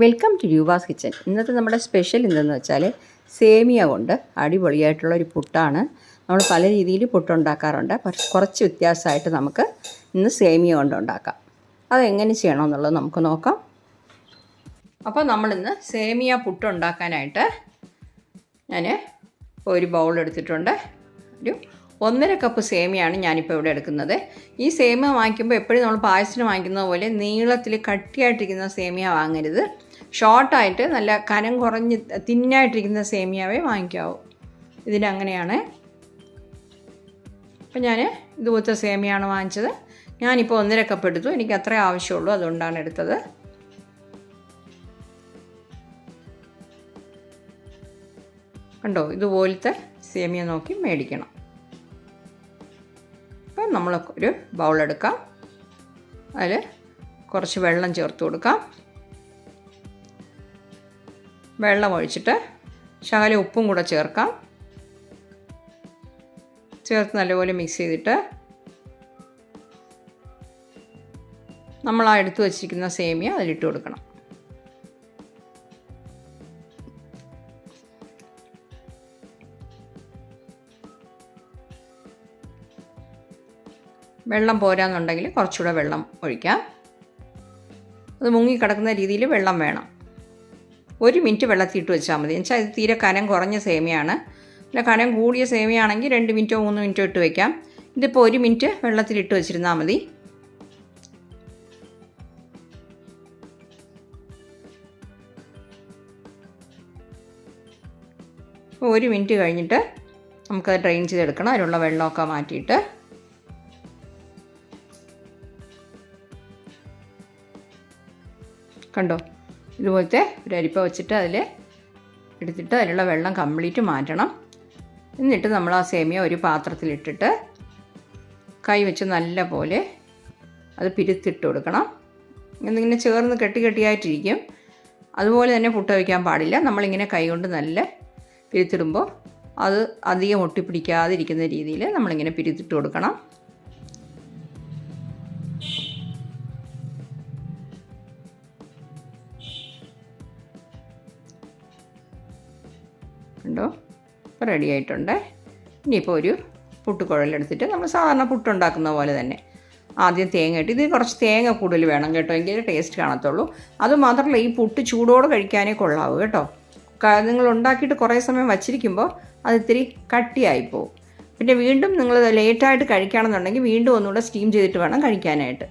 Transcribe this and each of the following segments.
Welcome to യുവാസ് kitchen. ഇന്നത്തെ നമ്മുടെ special എന്തെന്ന് വെച്ചാൽ സേമിയ കൊണ്ട് അടിപൊളിയായിട്ടുള്ള ഒരു പുട്ടാണ്. നമ്മൾ പല രീതിയിൽ പുട്ടുണ്ടാക്കാറുണ്ട്. പക്ഷെ കുറച്ച് വ്യത്യാസമായിട്ട് നമുക്ക് ഇന്ന് സേമിയ കൊണ്ട് ഉണ്ടാക്കാം. അതെങ്ങനെ ചെയ്യണമെന്നുള്ളത് നമുക്ക് നോക്കാം. അപ്പോൾ നമ്മളിന്ന് സേമിയ പുട്ടുണ്ടാക്കാനായിട്ട് ഞാൻ ഒരു ബൗൾ എടുത്തിട്ടുണ്ട്. ഒരു ഒന്നര കപ്പ് സേമിയാണ് ഞാനിപ്പോൾ ഇവിടെ എടുക്കുന്നത്. ഈ സേമിയ വാങ്ങിക്കുമ്പോൾ എപ്പോഴും നമ്മൾ പായസത്തിന് വാങ്ങിക്കുന്ന പോലെ നീളത്തിൽ കട്ടിയായിട്ടിരിക്കുന്ന സേമിയ വാങ്ങരുത്. ഷോർട്ടായിട്ട് നല്ല കനം കുറഞ്ഞ് തിന്നായിട്ടിരിക്കുന്ന സേമിയാവേ വാങ്ങിക്കാവൂ. ഇതിനങ്ങനെയാണ് അപ്പം ഞാൻ ഇതുപോലത്തെ സേമിയാണ് വാങ്ങിച്ചത്. ഞാനിപ്പോൾ ഒന്നര കപ്പ് എടുത്തു. എനിക്ക് അത്രേ ആവശ്യമുള്ളൂ. അതുകൊണ്ടാണ് എടുത്തത്. കണ്ടോ? ഇതുപോലത്തെ സേമിയ നോക്കി മേടിക്കണം. നമ്മൾ ഒരു ബൗൾ എടുക്കാം. അതിൽ കുറച്ച് വെള്ളം ചേർത്ത് കൊടുക്കാം. വെള്ളം ഒഴിച്ചിട്ട് ശകലം ഉപ്പും കൂടെ ചേർക്കാം. ചേർത്ത് നല്ലപോലെ മിക്സ് ചെയ്തിട്ട് നമ്മൾ ആ എടുത്തു വച്ചിരിക്കുന്ന സേമിയ അതിലിട്ട് കൊടുക്കണം. വെള്ളം പോരാന്നുണ്ടെങ്കിൽ കുറച്ചുകൂടെ വെള്ളം ഒഴിക്കാം. അത് മുങ്ങി കിടക്കുന്ന രീതിയിൽ വെള്ളം വേണം. ഒരു മിനിറ്റ് വെള്ളത്തിയിട്ട് വെച്ചാൽ മതി. എന്നുവെച്ചാൽ ഇത് തീരെ കനം കുറഞ്ഞ സേമിയാണ്. അല്ല കനം കൂടിയ സേമിയാണെങ്കിൽ രണ്ട് മിനിറ്റോ മൂന്ന് മിനിറ്റോ ഇട്ട് വയ്ക്കാം ഇതിപ്പോൾ ഒരു മിനിറ്റ് വെള്ളത്തിലിട്ട് വെച്ചിരുന്നാൽ മതി. ഒരു മിനിറ്റ് കഴിഞ്ഞിട്ട് നമുക്കത് ഡ്രെയിൻ ചെയ്തെടുക്കണം. അതിലുള്ള വെള്ളമൊക്കെ മാറ്റിയിട്ട് കണ്ടോ? ഇതുപോലത്തെ ഒരു അരിപ്പ വെച്ചിട്ട് അതിൽ എടുത്തിട്ട് അതിലുള്ള വെള്ളം കംപ്ലീറ്റ് മാറ്റണം. എന്നിട്ട് നമ്മൾ ആ സേമിയ ഒരു പാത്രത്തിലിട്ടിട്ട് കൈ വെച്ച് നല്ല പോലെ അത് പിരുത്തിട്ട് കൊടുക്കണം. എന്നിങ്ങനെ ചേർന്ന് കെട്ടി കെട്ടിയായിട്ടിരിക്കും. അതുപോലെ തന്നെ പുട്ട വയ്ക്കാൻ പാടില്ല. നമ്മളിങ്ങനെ കൈ കൊണ്ട് നല്ല പിരുത്തിടുമ്പോൾ അത് അധികം ഒട്ടിപ്പിടിക്കാതിരിക്കുന്ന രീതിയിൽ നമ്മളിങ്ങനെ പിരുത്തിട്ട് കൊടുക്കണം. കണ്ടോ ഇപ്പോൾ റെഡി ആയിട്ടുണ്ട്. ഇനിയിപ്പോൾ ഒരു പുട്ടുകുഴലെടുത്തിട്ട് നമ്മൾ സാധാരണ പുട്ടുണ്ടാക്കുന്ന പോലെ തന്നെ ആദ്യം തേങ്ങ ഇട്ട് ഇത് കുറച്ച് തേങ്ങ കൂടുതൽ വേണം കേട്ടോ എങ്കിൽ ടേസ്റ്റ് കാണത്തുള്ളൂ. അതുമാത്രമല്ല ഈ പുട്ട് ചൂടോടെ കഴിക്കാനേ കൊള്ളാവൂ കേട്ടോ. നിങ്ങൾ ഉണ്ടാക്കിയിട്ട് കുറേ സമയം വച്ചിരിക്കുമ്പോൾ അത് ഇത്തിരി കട്ടിയായി പോകും പിന്നെ വീണ്ടും നിങ്ങൾ ലേറ്റായിട്ട് കഴിക്കുകയാണെന്നുണ്ടെങ്കിൽ വീണ്ടും ഒന്നുകൂടെ സ്റ്റീം ചെയ്തിട്ട് വേണം കഴിക്കാനായിട്ട്.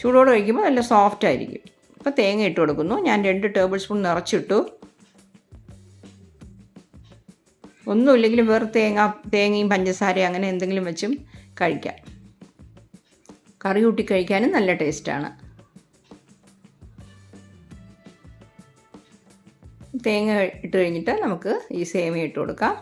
ചൂടോടെ കഴിക്കുമ്പോൾ നല്ല സോഫ്റ്റ് ആയിരിക്കും. ഇപ്പോൾ തേങ്ങ ഇട്ട് കൊടുക്കുന്നു. ഞാൻ രണ്ട് ടേബിൾ സ്പൂൺ നിറച്ചിട്ടു. ഒന്നുമില്ലെങ്കിലും വേറെ തേങ്ങ തേങ്ങയും പഞ്ചസാരയും അങ്ങനെ എന്തെങ്കിലും വെച്ചും കഴിക്കാം. കറി കൂട്ടി കഴിക്കാനും നല്ല ടേസ്റ്റാണ്. തേങ്ങ ഇട്ട് കഴിഞ്ഞിട്ട് നമുക്ക് ഈ സേമിയ ഇട്ട് കൊടുക്കാം.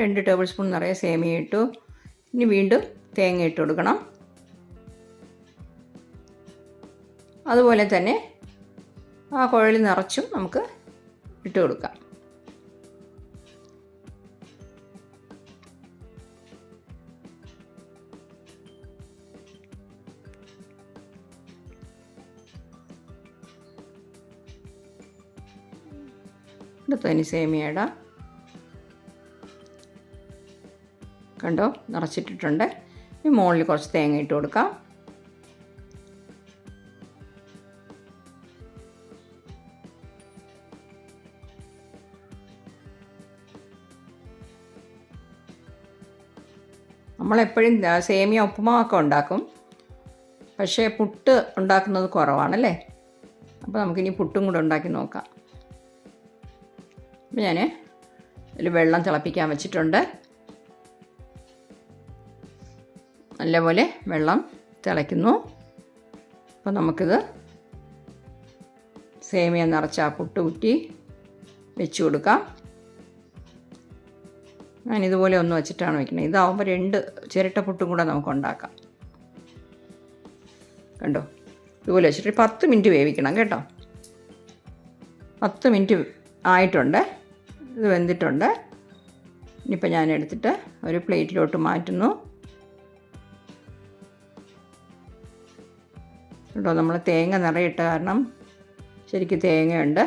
രണ്ട് ടേബിൾ സ്പൂൺ നിറയെ സേമിയ ഇട്ടു. ഇനി വീണ്ടും തേങ്ങ ഇട്ട് കൊടുക്കണം. അതുപോലെ തന്നെ ആ കുഴൽ നിറച്ചും നമുക്ക് ഇട്ട് കൊടുക്കാം. അടുത്തതിന് സേമിയട കണ്ടോ? നിറച്ചിട്ടിട്ടുണ്ട്. ഈ മുകളിൽ കുറച്ച് തേങ്ങ ഇട്ട് കൊടുക്കാം. നമ്മളെപ്പോഴും സേമിയ ഉപ്പുമാവൊക്കെ ഉണ്ടാക്കും. പക്ഷേ പുട്ട് ഉണ്ടാക്കുന്നത് കുറവാണല്ലേ? അപ്പോൾ നമുക്കിനി പുട്ടും കൂടെ ഉണ്ടാക്കി നോക്കാം. അപ്പോൾ ഞാൻ ഇതിൽ വെള്ളം തിളപ്പിക്കാൻ വെച്ചിട്ടുണ്ട്. നല്ലപോലെ വെള്ളം തിളയ്ക്കുന്നു. അപ്പോൾ നമുക്കിത് സേമിയ നിറച്ച പുട്ട് കുറ്റി വെച്ച് കൊടുക്കാം. ഞാൻ ഇതുപോലെ ഒന്ന് വെച്ചിട്ടാണ് വെക്കുന്നത് ഇതാവുമ്പോൾ രണ്ട് ചിരട്ട പുട്ടും കൂടെ നമുക്ക് ഉണ്ടാക്കാം കണ്ടോ? ഇതുപോലെ വെച്ചിട്ട് പത്ത് മിനിറ്റ് വേവിക്കണം കേട്ടോ. പത്ത് മിനിറ്റ് ആയിട്ടുണ്ട്. ഇത് വെന്തിട്ടുണ്ട്. ഇനിയിപ്പോൾ ഞാൻ എടുത്തിട്ട് ഒരു പ്ലേറ്റിലോട്ട് മാറ്റുന്നു. കേട്ടോ നമ്മൾ തേങ്ങ നിറയിട്ട കാരണം ശരിക്കും തേങ്ങയുണ്ട്.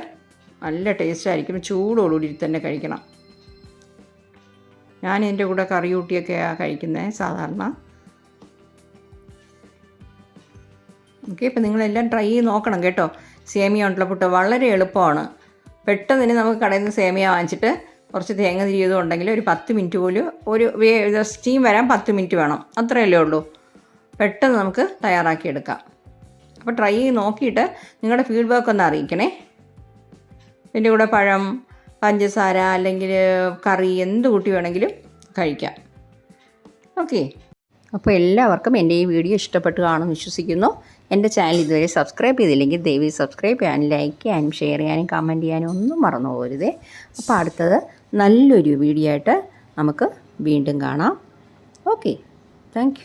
നല്ല ടേസ്റ്റ് ആയിരിക്കും ചൂടോടുകൂടി തന്നെ കഴിക്കണം. ഞാൻ എന്റെ കൂടെ കറി കൂട്ടിയൊക്കെയാണ് കഴിക്കുന്നത് സാധാരണ. ഓക്കെ ഇപ്പം നിങ്ങളെല്ലാം ട്രൈ ചെയ്ത് നോക്കണം കേട്ടോ. സേമിയ ഉണ്ടല്ലോ പുട്ട് വളരെ എളുപ്പമാണ്. പെട്ടെന്ന് തന്നെ നമുക്ക് കടയിൽ നിന്ന് സേമിയ വാങ്ങിച്ചിട്ട് കുറച്ച് തേങ്ങ തിരിയതും ഉണ്ടെങ്കിൽ ഒരു പത്ത് മിനിറ്റ് പോലും ഒരു സ്റ്റീം വരാൻ പത്ത് മിനിറ്റ് വേണം. അത്രയല്ലേ ഉള്ളൂ. പെട്ടെന്ന് നമുക്ക് തയ്യാറാക്കിയെടുക്കാം അപ്പോൾ ട്രൈ ചെയ്ത് നോക്കിയിട്ട് നിങ്ങളുടെ ഫീഡ്ബാക്ക് ഒന്ന് അറിയിക്കണേ. എന്റെ കൂടെ പഴം പഞ്ചസാര അല്ലെങ്കിൽ കറി എന്ത് കൂട്ടി വേണമെങ്കിലും കഴിക്കാം. ഓക്കെ. അപ്പോൾ എല്ലാവർക്കും എന്റെ ഈ വീഡിയോ ഇഷ്ടപ്പെട്ട് കാണുമെന്ന് വിശ്വസിക്കുന്നു. എന്റെ ചാനൽ ഇതുവരെ സബ്സ്ക്രൈബ് ചെയ്തില്ലെങ്കിൽ ദയവ് സബ്സ്ക്രൈബ് ചെയ്യാനും ലൈക്ക് ചെയ്യാനും ഷെയർ ചെയ്യാനും കമന്റ് ചെയ്യാനും ഒന്നും മറന്നു പോകരുതേ. അപ്പോൾ അടുത്തത് നല്ലൊരു വീഡിയോ ആയിട്ട് നമുക്ക് വീണ്ടും കാണാം. ഓക്കെ. താങ്ക്